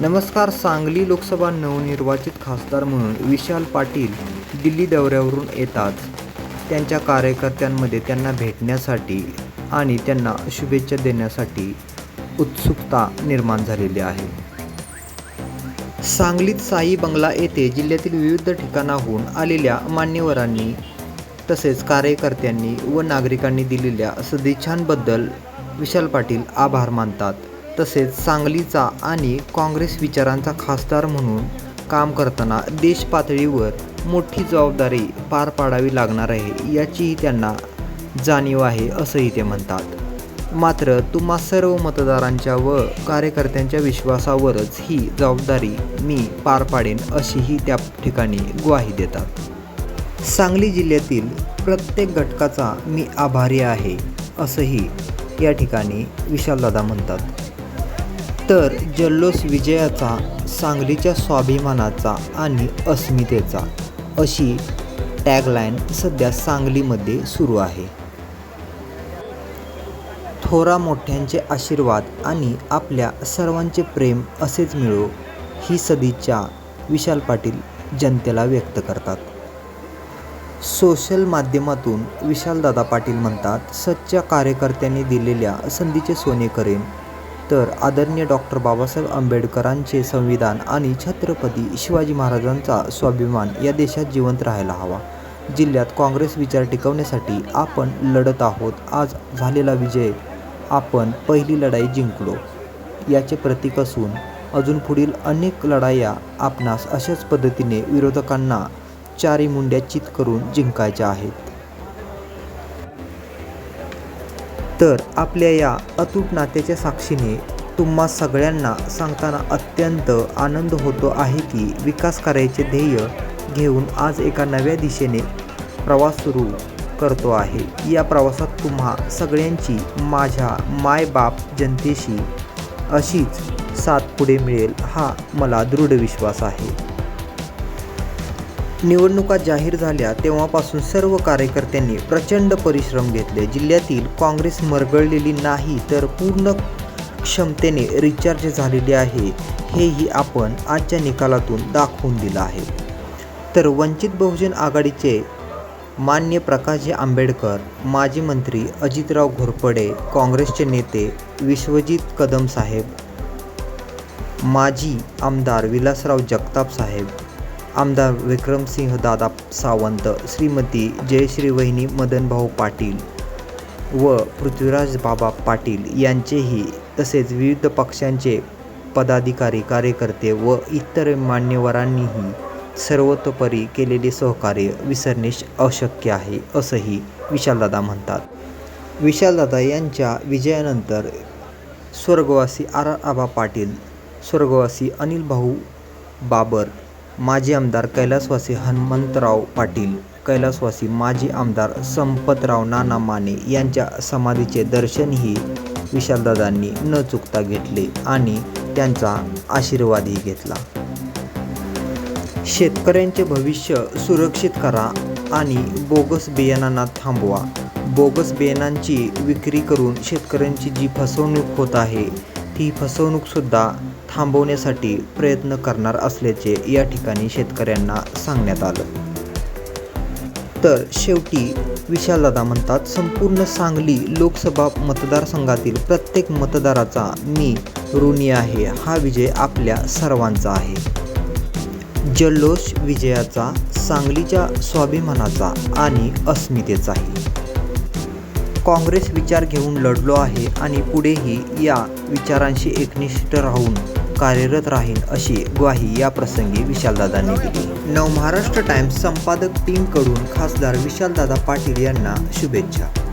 नमस्कार सांगली लोकसभा नवनिर्वाचित खासदार म्हणून विशाल पाटील दिल्ली दौऱ्यावरून येतात. त्यांच्या कार्यकर्त्यांमध्ये त्यांना भेटण्यासाठी आणि त्यांना शुभेच्छा देण्यासाठी उत्सुकता निर्माण झालेली आहे. सांगलीत साई बंगला येथे जिल्ह्यातील विविध ठिकाणाहून आलेल्या मान्यवरांनी तसेच कार्यकर्त्यांनी व नागरिकांनी दिलेल्या सदिच्छांबद्दल विशाल पाटील आभार मानतात. तसेच सांगलीचा आणि काँग्रेस विचारांचा खासदार म्हणून काम करताना देश पातळीवर मोठी जबाबदारी पार पाडावी लागणार आहे याचीही त्यांना जाणीव आहे असंही ते म्हणतात. मात्र तुम्हा सर्व मतदारांच्या व कार्यकर्त्यांच्या विश्वासावरच ही जबाबदारी मी पार पाडेन अशीही त्या ठिकाणी ग्वाही देतात. सांगली जिल्ह्यातील प्रत्येक घटकाचा मी आभारी आहे असंही या ठिकाणी विशालदादा म्हणतात. तर जल्लोष विजयाचा सांगलीच्या स्वाभिमानाचा आणि अस्मितेचा अशी टॅगलाईन सध्या सांगलीमध्ये सुरू आहे. थोरा मोठ्यांचे आशीर्वाद आणि आपल्या सर्वांचे प्रेम असेच मिळो ही सदिच्छा विशाल पाटील जनतेला व्यक्त करतात. सोशल माध्यमातून विशालदादा पाटील म्हणतात सच्च्या कार्यकर्त्यांनी दिलेल्या संधीचे सोने करेन तर आदरणीय डॉक्टर बाबासाहेब आंबेडकरांचे संविधान आणि छत्रपती शिवाजी महाराजांचा स्वाभिमान या देशात जिवंत राहायला हवा. जिल्ह्यात काँग्रेस विचार टिकवण्यासाठी आपण लढत आहोत. आज झालेला विजय आपण पहिली लढाई जिंकलो. याचे प्रतीक असून अजून पुढील अनेक लढाया आपणास अशाच पद्धतीने विरोधकांना चारी मुंड्या चित करून जिंकायच्या आहेत. तर आपल्या या अतूट नात्याच्या साक्षीने तुम्हा सगळ्यांना सांगताना अत्यंत आनंद होतो आहे की विकास करायचे ध्येय घेऊन आज एका नव्या दिशेने प्रवास सुरू करतो आहे. या प्रवासात तुम्हा सगळ्यांची माझ्या मायबाप जनतेशी अशीच साथ पुढे मिळेल हा मला दृढ विश्वास आहे. निवडणुका जाहीर झाल्या तेव्हापासून सर्व कार्यकर्त्यांनी प्रचंड परिश्रम घेतले. जिल्ह्यातील काँग्रेस मरगळलेली नाही तर पूर्ण क्षमतेने रिचार्ज झालेली आहे हेही आपण आजच्या निकालातून दाखवून दिलं आहे. तर वंचित बहुजन आघाडीचे मान्य प्रकाशजी आंबेडकर माजी मंत्री अजितराव घोरपडे काँग्रेसचे नेते विश्वजित कदम साहेब माजी आमदार विलासराव जगताप साहेब आमदार विक्रमसिंह दादा सावंत श्रीमती जयश्री वहिनी मदनभाऊ पाटील व पृथ्वीराज बाबा पाटील यांचेही तसेच विविध पक्षांचे पदाधिकारी कार्यकर्ते व इतर मान्यवरांनीही सर्वतोपरी केलेले सहकार्य विसरणे अशक्य आहे असंही विशालदादा म्हणतात. विशालदादा यांच्या विजयानंतर स्वर्गवासी आर आबा पाटील स्वर्गवासी अनिल भाऊ बाबर माजी आमदार कैलासवासी हनुमंतराव पाटील कैलासवासी माजी आमदार संपतराव नाना माने यांच्या समाधीचे दर्शनही विशालदादांनी न चुकता घेतले आणि त्यांचा आशीर्वादही घेतला. शेतकऱ्यांचे भविष्य सुरक्षित करा आणि बोगस बियाणांना थांबवा. बोगस बियाणांची विक्री करून शेतकऱ्यांची जी फसवणूक होत आहे ती फसवणूकसुद्धा थांबवण्यासाठी प्रयत्न करणार असल्याचे या ठिकाणी शेतकऱ्यांना सांगण्यात आलं. तर शेवटी विशालदा म्हणतात संपूर्ण सांगली लोकसभा मतदारसंघातील प्रत्येक मतदाराचा मी ऋणी आहे. हा विजय आपल्या सर्वांचा आहे. जल्लोष विजयाचा सांगलीच्या स्वाभिमानाचा आणि अस्मितेचाही. काँग्रेस विचार घेऊन लढलो आहे आणि पुढेही या विचारांशी एकनिष्ठ राहून कार्यरत राहीन अशी ग्वाही या प्रसंगी विशालदादांनी दिली. नव महाराष्ट्र टाइम्स संपादक टीमकडून खासदार विशालदादा पाटील यांना शुभेच्छा.